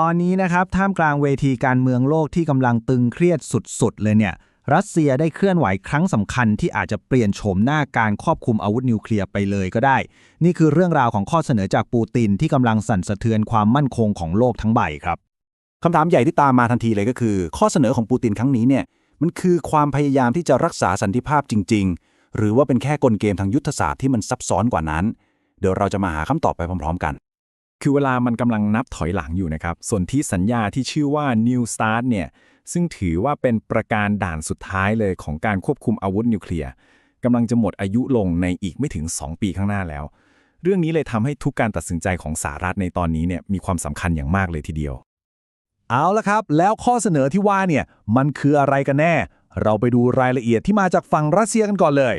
ตอนนี้นะครับท่ามกลางเวทีการเมืองโลกที่กำลังตึงเครียดสุดๆ เลยเนี่ย รัสเซียได้เคลื่อนไหวครั้งสำคัญที่อาจจะเปลี่ยนโฉมหน้าการครอบคลุมอาวุธนิวเคลียร์ไปเลยก็ได้ นี่คือเรื่องราวของข้อเสนอจากปูตินที่กำลังสั่นสะเทือนความมั่นคงของโลกทั้งใบครับคำถามใหญ่ที่ตามมาทันทีเลยก็คือ ข้อเสนอของปูตินครั้งนี้เนี่ยมันคือความพยายามที่จะรักษาสันติภาพจริง ๆ หรือว่าเป็นแค่กลเกมทางยุทธศาสตร์ที่มันซับซ้อนกว่านั้น เดี๋ยวเราจะมาหาคำตอบไปพร้อม ๆ กัน คือเวลามันกำลังนับถอยหลังอยู่นะครับ ส่วนที่สัญญาที่ชื่อว่า New Start เนี่ย ซึ่งถือว่าเป็นประการด่านสุดท้ายเลยของการควบคุมอาวุธนิวเคลียร์กำลังจะหมดอายุลงในอีกไม่ถึง 2 ปีข้างหน้าแล้ว เรื่องนี้เลยทำให้ทุกการตัดสินใจของสหรัฐในตอนนี้เนี่ยมีความสำคัญอย่างมากเลยทีเดียว เอาละครับ แล้วข้อเสนอที่ว่าเนี่ยมันคืออะไรกันแน่ เราไปดูรายละเอียดที่มาจากฝั่งรัสเซียกันก่อนเลย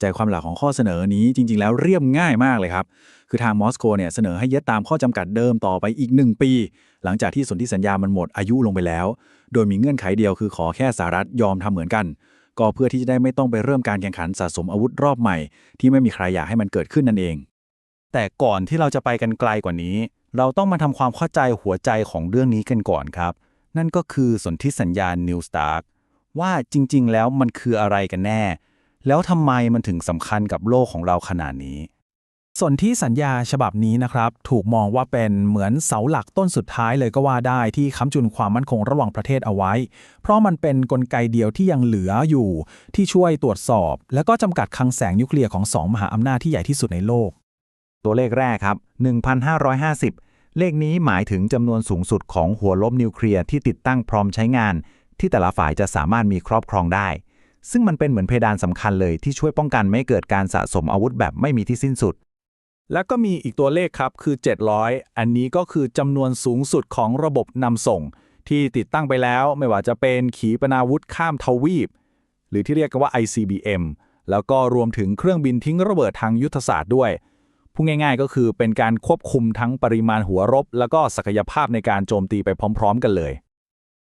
ใจความหลักของข้อเสนอนี้จริง ๆ แล้วเรียบง่ายมากเลยครับ คือทางมอสโกเนี่ยเสนอให้ยึดตามข้อจำกัดเดิมต่อไปอีก 1 ปี หลังจากที่สนธิสัญญามันหมดอายุลงไปแล้ว โดยมีเงื่อนไขเดียวคือขอแค่สหรัฐยอมทำเหมือนกัน ก็เพื่อที่จะได้ไม่ต้องไปเริ่มการแข่งขันสะสมอาวุธรอบใหม่ ที่ไม่มีใครอยากให้มันเกิดขึ้นนั่นเอง แต่ก่อนที่เราจะไปกันไกลกว่านี้ เราต้องมาทำความเข้าใจหัวใจของเรื่องนี้กันก่อนครับ นั่นก็คือสนธิสัญญาณ New Start ว่าจริง ๆ แล้วมันคืออะไรกันแน่ แล้วทำไมมันถึงสำคัญกับโลกของเราขนาดนี้ ส่วนที่สัญญาฉบับนี้นะครับ ถูกมองว่าเป็นเหมือนเสาหลักต้นสุดท้ายเลยก็ว่าได้ที่ค้ำจุนความมั่นคงระหว่างประเทศเอาไว้ เพราะมันเป็นนกลไกเดียวที่ยังเหลืออยู่ ที่ช่วยตรวจสอบ และก็จำกัดคลังแสงนิวเคลียร์ของสองมหาอำนาจที่ใหญ่ที่สุดในโลก ตัวเลขแรกครับ 1,550 เลขนี้หมายถึงจำนวนสูงสุดของหัวลบนิวเคลียร์ที่ติดตั้งพร้อมใช้งาน ที่แต่ละฝ่ายจะสามารถมีครอบครองได้ ซึ่งมันเป็นเหมือนเพดานสำคัญเลยที่ช่วยป้องกันไม่เกิดการสะสมอาวุธแบบไม่มีที่สิ้นสุด แล้วก็มีอีกตัวเลขครับคือ 700 อันนี้ก็คือจำนวนสูงสุดของระบบนำส่ง ที่ติดตั้งไปแล้วไม่ว่าจะเป็นขีปนาวุธข้ามทวีป หรือที่เรียกกันว่า ICBM แล้วก็รวมถึงเครื่องบินทิ้งระเบิดทางยุทธศาสตร์ด้วยพูดง่าย ๆ ก็คือเป็นการควบคุมทั้งปริมาณหัวรบ แล้วก็ศักยภาพในการโจมตีไปพร้อม ๆ กันเลย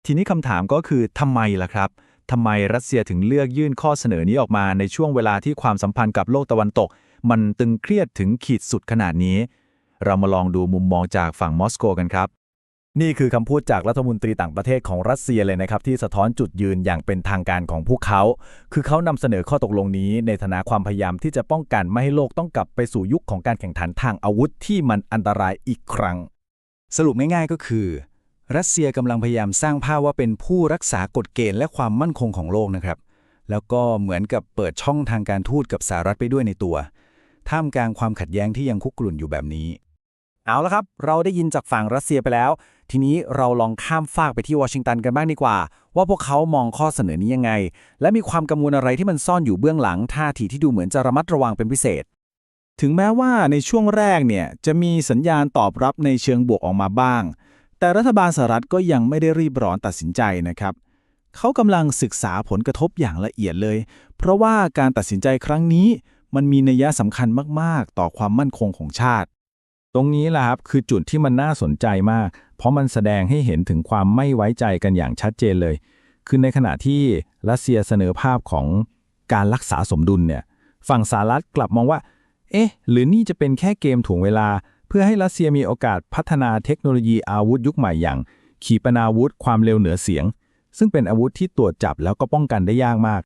ทีนี้คำถามก็คือทำไมล่ะครับ ทำไมรัสเซียถึงเลือกยื่นข้อเสนอนี้ออกมาในช่วงเวลาที่ความสัมพันธ์กับโลกตะวันตก มันตึงเครียดถึงขีดสุดขนาดนี้ เรามาลองดูมุมมองจากฝั่งมอสโกกันครับ นี่คือคำพูดจากรัฐมนตรีต่างประเทศของรัสเซียเลยนะครับ ที่สะท้อนจุดยืนอย่างเป็นทางการของพวกเขา คือเขานำเสนอข้อตกลงนี้ ในฐานะความพยายามที่จะป้องกันไม่ให้โลกต้องกลับไปสู่ยุคของการแข่งขันทางอาวุธที่มันอันตรายอีกครั้ง สรุปง่ายๆก็คือ รัสเซียกำลังพยายามสร้างภาพว่าเป็นผู้รักษากฎเกณฑ์และความมั่นคงของโลกนะครับ แล้วก็เหมือนกับเปิดช่องทางการทูตกับสหรัฐไปด้วยในตัว ท่ามกลางความขัดแย้งที่ยังคุกรุ่นอยู่แบบนี้ เอาละครับ เราได้ยินจากฝั่งรัสเซียไปแล้ว ทีนี้เราลองข้ามฟากไปที่วอชิงตันกันบ้างดีกว่า ว่าพวกเขามองข้อเสนอนี้ยังไง และมีความกังวลอะไรที่มันซ่อนอยู่เบื้องหลังท่าทีที่ดูเหมือนจะระมัดระวังเป็นพิเศษถึงแม้ว่าในช่วงแรกเนี่ยจะมีสัญญาณตอบรับในเชิงบวกออกมาบ้าง แต่รัฐบาลสหรัฐก็ยังไม่ได้รีบร้อนตัดสินใจนะครับเขากำลังศึกษาผลกระทบอย่างละเอียดเลย เพราะว่าการตัดสินใจครั้งนี้มันมีนัยสำคัญมาก ๆ ต่อความมั่นคงของชาติ ตรงนี้แหละครับคือจุดที่มันน่าสนใจมาก เพราะมันแสดงให้เห็นถึงความไม่ไว้ใจกันอย่างชัดเจนเลย คือในขณะที่รัสเซียเสนอภาพของการรักษาสมดุลเนี่ย ฝั่งสหรัฐกลับมองว่า เอ๊ะ หรือนี่จะเป็นแค่เกมถ่วงเวลา พื่อให้รัสเซียมีโอกาสพัฒนาเทคโนโลยีอาวุธยุคใหม่อย่าง ขีปนาวุธความเร็วเหนือเสียง ซึ่งเป็นอาวุธที่ตรวจจับแล้วก็ป้องกันได้ยากมาก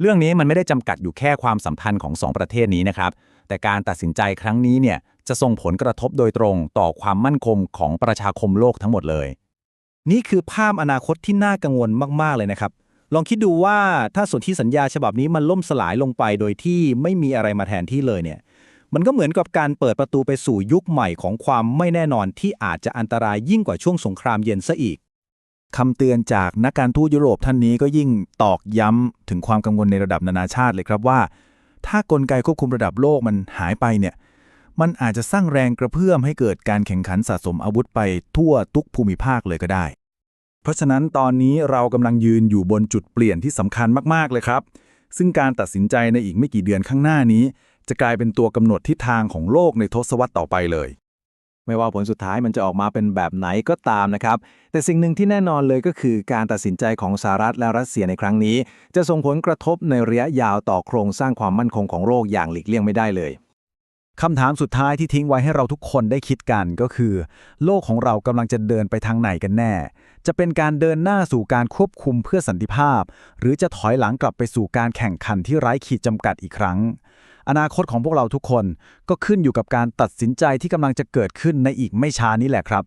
เรื่องนี้มันไม่ได้จำกัดอยู่แค่ความสัมพันธ์ของสองประเทศนี้นะครับ แต่การตัดสินใจครั้งนี้เนี่ยจะส่งผลกระทบโดยตรงต่อความมั่นคงของประชาคมโลกทั้งหมดเลย นี่คือภาพอนาคตที่น่ากังวลมาก ๆ เลยนะครับ ลองคิดดูว่าถ้าสนธิสัญญาฉบับนี้มันล่มสลายลงไปโดยที่ไม่มีอะไรมาแทนที่เลยเนี่ย มันก็เหมือนกับการเปิดประตูไปสู่ยุคใหม่ของความไม่แน่นอนที่อาจจะอันตรายยิ่งกว่าช่วงสงครามเย็นซะอีกคำเตือนจากนักการทูตยุโรปท่านนี้ก็ยิ่งตอกย้ำถึงความกังวลในระดับนานาชาติเลยครับว่า ถ้ากลไกควบคุมระดับโลกมันหายไปเนี่ยมันอาจจะสร้างแรงกระเพื่อมให้เกิดการแข่งขันสะสมอาวุธไปทั่วทุกภูมิภาคเลยก็ได้ เพราะฉะนั้นตอนนี้เรากำลังยืนอยู่บนจุดเปลี่ยนที่สำคัญมากๆเลยครับ ซึ่งการตัดสินใจในอีกไม่กี่เดือนข้างหน้านี้ จะกลายเป็นตัวกำหนดทิศทางของโลกในทศวรรษต่อไปเลย ไม่ว่าผลสุดท้ายมันจะออกมาเป็นแบบไหนก็ตามนะครับ แต่สิ่งหนึ่งที่แน่นอนเลยก็คือการตัดสินใจของสหรัฐและรัสเซียในครั้งนี้ จะส่งผลกระทบในระยะยาวต่อโครงสร้างความมั่นคงของโลกอย่างหลีกเลี่ยงไม่ได้เลยคำถามสุดท้ายที่ทิ้งไว้ให้เราทุกคนได้คิดกันก็คือ โลกของเรากำลังจะเดินไปทางไหนกันแน่ จะเป็นการเดินหน้าสู่การควบคุมเพื่อสันติภาพ หรือจะถอยหลังกลับไปสู่การแข่งขันที่ไร้ขีดจำกัดอีกครั้ง อนาคตของพวกเราทุกคนก็ขึ้นอยู่กับการตัดสินใจที่กำลังจะเกิดขึ้นในอีกไม่ช้านี้แหละครับ